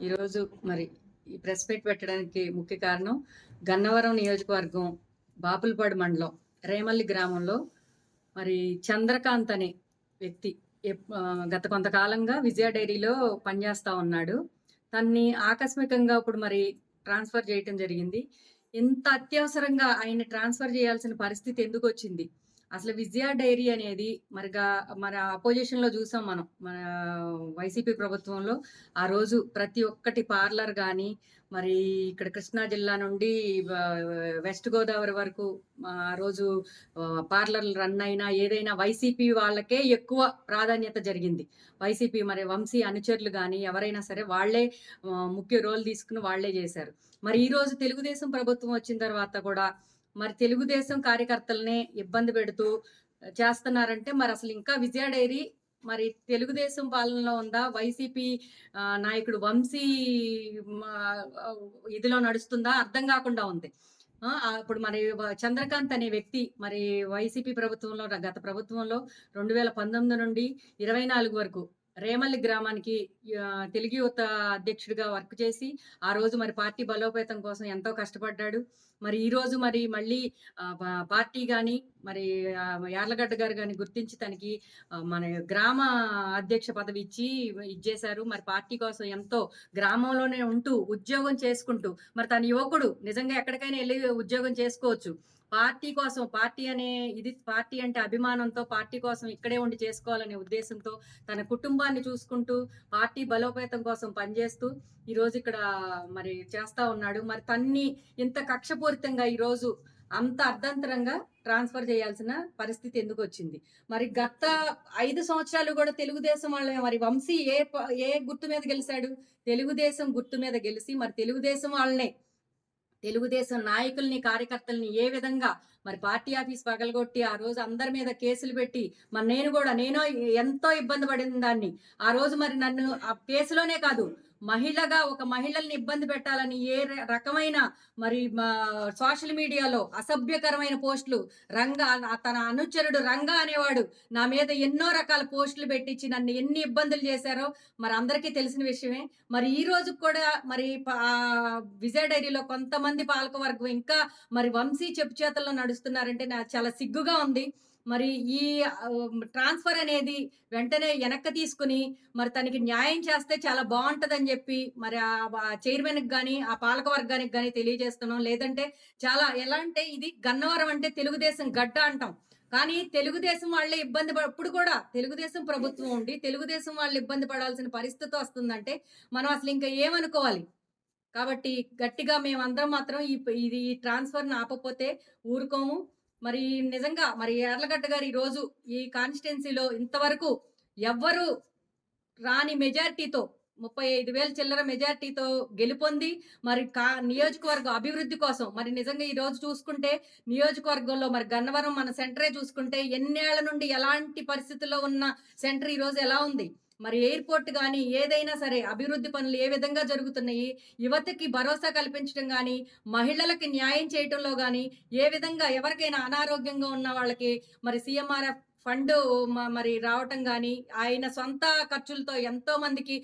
ఈరోజు మరి ఈ ప్రెస్ మీట్ పెట్టడానికి ముఖ్య కారణం గన్నవరం నియోజకవర్గం బాపులపాడు మండలం రేమల్లి గ్రామంలో మరి చంద్రకాంత్ అనే వ్యక్తి ఎప్- గత కొంతకాలంగా విజయ డైరీలో పనిచేస్తా ఉన్నాడు. తన్ని ఆకస్మికంగా ఇప్పుడు మరి ట్రాన్స్ఫర్ చేయటం జరిగింది. ఇంత అత్యవసరంగా ఆయన ట్రాన్స్ఫర్ చేయాల్సిన పరిస్థితి ఎందుకు వచ్చింది? అసలు విజయ డైరీ అనేది మరిగా మన అపోజిషన్లో చూసాం మనం మన వైసీపీ ప్రభుత్వంలో ఆ రోజు ప్రతి ఒక్కటి పార్లర్ కానీ మరి ఇక్కడ కృష్ణా జిల్లా నుండి వెస్ట్ గోదావరి వరకు ఆ రోజు పార్లర్లు రన్ అయినా ఏదైనా వైసీపీ వాళ్ళకే ఎక్కువ ప్రాధాన్యత జరిగింది. వైసీపీ మరి వంశీ అనుచరులు కానీ ఎవరైనా సరే వాళ్ళే ముఖ్య రోల్ తీసుకుని వాళ్ళే చేశారు. మరి ఈ రోజు తెలుగుదేశం ప్రభుత్వం వచ్చిన తర్వాత కూడా మరి తెలుగుదేశం కార్యకర్తలనే ఇబ్బంది పెడుతూ చేస్తున్నారంటే మరి అసలు ఇంకా విజయ డైరీ మరి తెలుగుదేశం పాలనలో ఉందా? వైసీపీ నాయకుడు వంశీ ఇదిలో నడుస్తుందా? అర్థం కాకుండా ఉంది. అప్పుడు మరి చంద్రకాంత్ అనే వ్యక్తి మరి వైసీపీ ప్రభుత్వంలో గత ప్రభుత్వంలో రెండు వేల పంతొమ్మిది నుండి ఇరవై నాలుగు వరకు రేమల్లి గ్రామానికి తెలుగు యువత అధ్యక్షుడిగా వర్క్ చేసి ఆ రోజు మరి పార్టీ బలోపేతం కోసం ఎంతో కష్టపడ్డాడు. మరి ఈ రోజు మరి మళ్ళీ పార్టీ కానీ మరి ఆ, యార్లగడ్డ గారు గాని గుర్తించి తనకి మన గ్రామ అధ్యక్ష పదవి ఇచ్చి ఇచ్చేశారు. మరి పార్టీ కోసం ఎంతో గ్రామంలోనే ఉంటూ ఉద్యోగం చేసుకుంటూ మరి తన యువకుడు నిజంగా ఎక్కడికైనా వెళ్ళి ఉద్యోగం చేసుకోవచ్చు. పార్టీ కోసం పార్టీ అనే ఇది పార్టీ అంటే అభిమానంతో పార్టీ కోసం ఇక్కడే ఉండి చేసుకోవాలనే ఉద్దేశంతో తన కుటుంబాన్ని చూసుకుంటూ పార్టీ బలోపేతం కోసం పనిచేస్తూ ఈ రోజు ఇక్కడ మరి చేస్తా ఉన్నాడు. మరి తన్ని ఇంత కక్షపూరితంగా ఈ రోజు అంత అర్ధంతరంగా ట్రాన్స్ఫర్ చేయాల్సిన పరిస్థితి ఎందుకు వచ్చింది? మరి గత ఐదు సంవత్సరాలు కూడా తెలుగుదేశం వాళ్ళే. మరి వంశీ ఏ ఏ గుర్తు మీద గెలిచాడు? తెలుగుదేశం గుర్తు మీద గెలిచి మరి తెలుగుదేశం వాళ్ళనే తెలుగుదేశం నాయకుల్ని కార్యకర్తల్ని ఏ విధంగా మరి పార్టీ ఆఫీస్ పగలగొట్టి ఆ రోజు అందరి మీద కేసులు పెట్టి మరి నేను కూడా నేను ఎంతో ఇబ్బంది పడిన దాన్ని. ఆ రోజు మరి నన్ను ఆ కేసులోనే కాదు మహిళగా ఒక మహిళల్ని ఇబ్బంది పెట్టాలని ఏ రకమైన మరి మా సోషల్ మీడియాలో అసభ్యకరమైన పోస్టులు రంగా తన అనుచరుడు రంగా అనేవాడు నా మీద ఎన్నో రకాల పోస్టులు పెట్టించి నన్ను ఎన్ని ఇబ్బందులు చేశారో మరి అందరికీ తెలిసిన విషయమే. మరి ఈ రోజు కూడా మరి విజయ డైరీలో కొంతమంది పాలకవర్గం ఇంకా మరి వంశీ చెప్పు చేతల్లో నడుస్తున్నారంటే నాకు చాలా సిగ్గుగా ఉంది. మరి ఈ ట్రాన్స్ఫర్ అనేది వెంటనే వెనక్కి తీసుకుని మరి తనకి న్యాయం చేస్తే చాలా బాగుంటుందని చెప్పి మరి ఆ చైర్మన్కి కానీ ఆ పాలక వర్గానికి కానీ తెలియజేస్తున్నాం. లేదంటే చాలా ఎలా అంటే ఇది గన్నవరం అంటే తెలుగుదేశం గడ్డ అంటాం. కానీ తెలుగుదేశం వాళ్ళే ఇబ్బంది పడ ఇప్పుడు కూడా తెలుగుదేశం ప్రభుత్వం ఉండి తెలుగుదేశం వాళ్ళు ఇబ్బంది పడాల్సిన పరిస్థితి వస్తుందంటే మనం అసలు ఇంకా ఏమనుకోవాలి? కాబట్టి గట్టిగా మేమందరం మాత్రం ఈ ఇది ఈ ట్రాన్స్ఫర్ ఆపకపోతే ఊరుకోము. మరి నిజంగా మరి యార్లగడ్డ గారు ఈరోజు రోజు ఈ కాన్స్టిట్యున్సీలో ఇంతవరకు ఎవ్వరు రాని మెజార్టీతో ముప్పై ఐదు వేల చిల్లర మెజార్టీతో గెలుపొంది మరి కా నియోజకవర్గ అభివృద్ధి కోసం మరి నిజంగా ఈ రోజు చూసుకుంటే నియోజకవర్గంలో మరి గన్నవరం మన సెంటరే చూసుకుంటే ఎన్నేళ్ళ నుండి ఎలాంటి పరిస్థితుల్లో ఉన్న సెంటర్ ఈ రోజు ఎలా ఉంది? మరి ఎయిర్పోర్ట్ కానీ ఏదైనా సరే అభివృద్ధి పనులు ఏ విధంగా జరుగుతున్నాయి యువతకి భరోసా కల్పించడం కానీ మహిళలకి న్యాయం చేయటంలో కానీ ఏ విధంగా ఎవరికైనా అనారోగ్యంగా ఉన్న వాళ్ళకి మరి సీఎంఆర్ఎఫ్ ఫండ్ మరి రావటం కానీ ఆయన సొంత ఖర్చులతో ఎంతో మందికి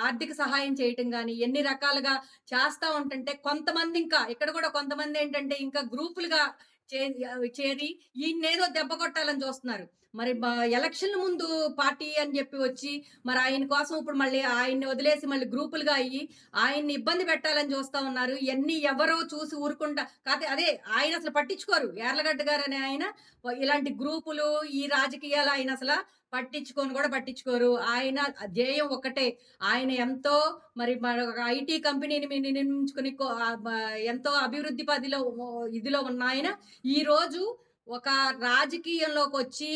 ఆర్థిక సహాయం చేయటం కానీ ఎన్ని రకాలుగా చేస్తా ఉంటుంటే కొంతమంది ఇంకా ఇక్కడ కూడా కొంతమంది ఏంటంటే ఇంకా గ్రూపులుగా చే- చేరి ఈయన్నేదో దెబ్బ కొట్టాలని చూస్తున్నారు. మరి ఎలక్షన్ ముందు పార్టీ అని చెప్పి వచ్చి మరి ఆయన కోసం ఇప్పుడు మళ్ళీ ఆయన్ని వదిలేసి మళ్ళీ గ్రూపులుగా అయ్యి ఆయన్ని ఇబ్బంది పెట్టాలని చూస్తా ఉన్నారు. ఇవన్నీ ఎవరో చూసి ఊరుకుంటా కాకపోతే అదే ఆయన అసలు పట్టించుకోరు. యార్లగడ్డ గారు అనే ఆయన ఇలాంటి గ్రూపులు ఈ రాజకీయాలు ఆయన అసలు పట్టించుకొని కూడా పట్టించుకోరు. ఆయన ధ్యేయం ఒకటే ఆయన ఎంతో మరి ఐటీ కంపెనీని నిర్మించుకుని కో- ఎంతో అభివృద్ధి పదిలో ఇదిలో ఉన్న ఆయన. ఈ రోజు ఒక రాజకీయంలోకి వచ్చి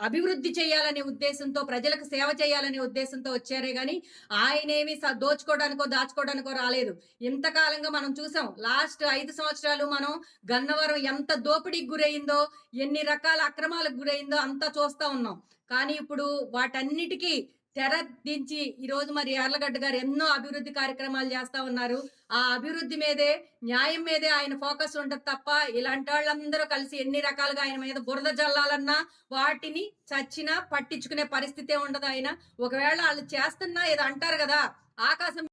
అభివృద్ధి చేయాలనే ఉద్దేశంతో ప్రజలకు సేవ చేయాలనే ఉద్దేశంతో వచ్చారే కానీ ఆయనేమి స- దోచుకోవడానికో దాచుకోవడానికో రాలేదు. ఇంతకాలంగా మనం చూసాం లాస్ట్ ఐదు సంవత్సరాలు మనం గన్నవరం ఎంత దోపిడీకి గురైందో ఎన్ని రకాల అక్రమాలకు గురైందో అంతా చూస్తా ఉన్నాం. కానీ ఇప్పుడు వాటన్నిటికీ తెర దించి ఈ రోజు మరి యార్లగడ్డ గారు ఎన్నో అభివృద్ధి కార్యక్రమాలు చేస్తా ఉన్నారు. ఆ అభివృద్ధి మీదే న్యాయం మీదే ఆయన ఫోకస్ ఉండదు తప్ప ఇలాంటి వాళ్ళందరూ కలిసి ఎన్ని రకాలుగా ఆయన మీద బురద జల్లాలన్నా వాటిని చచ్చినా పట్టించుకునే పరిస్థితే ఉండదు ఆయన. ఒకవేళ వాళ్ళు చేస్తున్నా ఏదో అంటారు కదా ఆకాశం